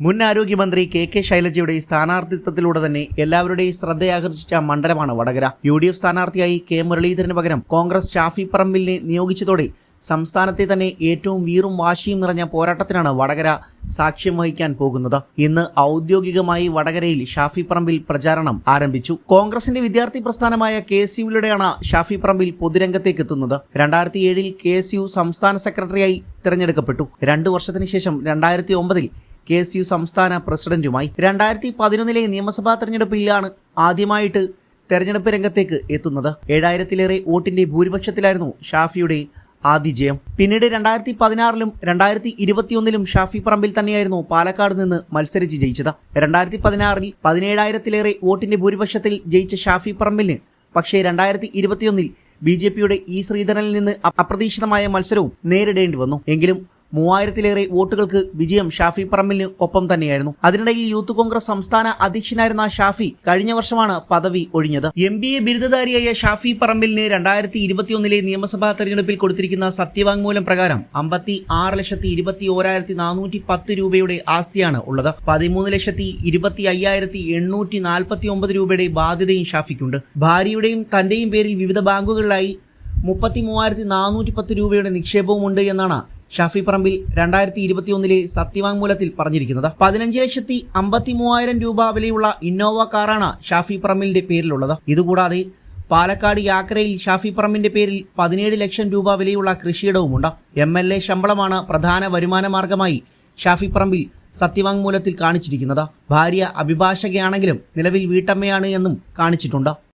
മുൻ ആരോഗ്യമന്ത്രി K K ശൈലജയുടെ സ്ഥാനാർത്ഥിത്വത്തിലൂടെ തന്നെ എല്ലാവരുടെയും ശ്രദ്ധയാകർഷിച്ച മണ്ഡലമാണ് വടകര. യു ഡി എഫ് സ്ഥാനാർത്ഥിയായി കെ മുരളീധരന് പകരം കോൺഗ്രസ് ഷാഫി പറമ്പിലിനെ നിയോഗിച്ചതോടെ സംസ്ഥാനത്തെ തന്നെ ഏറ്റവും വീറും വാശിയും നിറഞ്ഞ പോരാട്ടത്തിനാണ് വടകര സാക്ഷ്യം വഹിക്കാൻ പോകുന്നത്. ഇന്ന് ഔദ്യോഗികമായി വടകരയിൽ ഷാഫി പറമ്പിൽ പ്രചാരണം ആരംഭിച്ചു. കോൺഗ്രസിന്റെ വിദ്യാർത്ഥി പ്രസ്ഥാനമായ കെ എസ് യുയിലൂടെയാണ് ഷാഫി പറമ്പിൽ പൊതുരംഗത്തേക്ക് എത്തുന്നത്. രണ്ടായിരത്തി ഏഴിൽ കെ എസ് യു സംസ്ഥാന സെക്രട്ടറിയായി തിരഞ്ഞെടുക്കപ്പെട്ടു. രണ്ടു വർഷത്തിന് ശേഷം രണ്ടായിരത്തി ഒമ്പതിൽ കെ എസ് യു സംസ്ഥാന പ്രസിഡന്റുമായി. രണ്ടായിരത്തി പതിനൊന്നിലെ നിയമസഭാ തെരഞ്ഞെടുപ്പിലാണ് ആദ്യമായിട്ട് തെരഞ്ഞെടുപ്പ് രംഗത്തേക്ക് എത്തുന്നത്. ഏഴായിരത്തിലേറെ വോട്ടിന്റെ ഭൂരിപക്ഷത്തിലായിരുന്നു ഷാഫിയുടെ ആദ്യ ജയം. പിന്നീട് രണ്ടായിരത്തി പതിനാറിലും രണ്ടായിരത്തി ഇരുപത്തിയൊന്നിലും ഷാഫി പറമ്പിൽ തന്നെയായിരുന്നു പാലക്കാട് നിന്ന് മത്സരിച്ച് ജയിച്ചത്. രണ്ടായിരത്തി പതിനാറിൽ പതിനേഴായിരത്തിലേറെ വോട്ടിന്റെ ഭൂരിപക്ഷത്തിൽ ജയിച്ച ഷാഫി പറമ്പിലിന് പക്ഷേ രണ്ടായിരത്തി ഇരുപത്തിയൊന്നിൽ ബി ജെ പിയുടെ ഇ ശ്രീധരനിൽ നിന്ന് അപ്രതീക്ഷിതമായ മത്സരവും നേരിടേണ്ടി വന്നു. എങ്കിലും മൂവായിരത്തിലേറെ വോട്ടുകൾക്ക് വിജയം ഷാഫി പറമ്പിലിന് ഒപ്പം തന്നെയായിരുന്നു. അതിനിടയിൽ യൂത്ത് കോൺഗ്രസ് സംസ്ഥാന അധ്യക്ഷനായിരുന്ന ഷാഫി കഴിഞ്ഞ വർഷമാണ് പദവി ഒഴിഞ്ഞത്. എം ബി എ ബിരുദധാരിയായ ഷാഫി പറമ്പിലിന് രണ്ടായിരത്തി ഇരുപത്തിയൊന്നിലെ നിയമസഭാ തെരഞ്ഞെടുപ്പിൽ കൊടുത്തിരിക്കുന്ന സത്യവാങ്മൂലം പ്രകാരം അമ്പത്തി ആറ് ലക്ഷത്തി ഇരുപത്തി ഓരായിരത്തി നാനൂറ്റി പത്ത് രൂപയുടെ ആസ്തിയാണ് ഉള്ളത്. പതിമൂന്ന് ലക്ഷത്തി ഇരുപത്തി അയ്യായിരത്തി എണ്ണൂറ്റി നാൽപ്പത്തി ഒമ്പത് രൂപയുടെ ബാധ്യതയും ഷാഫിക്കുണ്ട്. ഭാര്യയുടെയും തന്റെയും പേരിൽ വിവിധ ബാങ്കുകളിലായി മുപ്പത്തി മൂവായിരത്തി നാനൂറ്റി പത്ത് രൂപയുടെ നിക്ഷേപവുമുണ്ട് എന്നാണ് ഷാഫി പറമ്പിൽ രണ്ടായിരത്തി ഇരുപത്തിയൊന്നിലെ സത്യവാങ്മൂലത്തിൽ പറഞ്ഞിരിക്കുന്നത്. പതിനഞ്ച് ലക്ഷത്തി അമ്പത്തി മൂവായിരം രൂപ വിലയുള്ള ഇന്നോവ കാറാണ് ഷാഫി പറമ്പിലിന്റെ പേരിലുള്ളത്. ഇതുകൂടാതെ പാലക്കാട് യാക്രയിൽ ഷാഫി പറമ്പിന്റെ പേരിൽ പതിനേഴ് ലക്ഷം രൂപ വിലയുള്ള കൃഷിയിടവുമുണ്ട്. എം എൽ എ ശമ്പളമാണ് പ്രധാന വരുമാന മാർഗമായി ഷാഫി പറമ്പിൽ സത്യവാങ്മൂലത്തിൽ കാണിച്ചിരിക്കുന്നത്. ഭാര്യ അഭിഭാഷകയാണെങ്കിലും നിലവിൽ വീട്ടമ്മയാണ് എന്നും കാണിച്ചിട്ടുണ്ട്.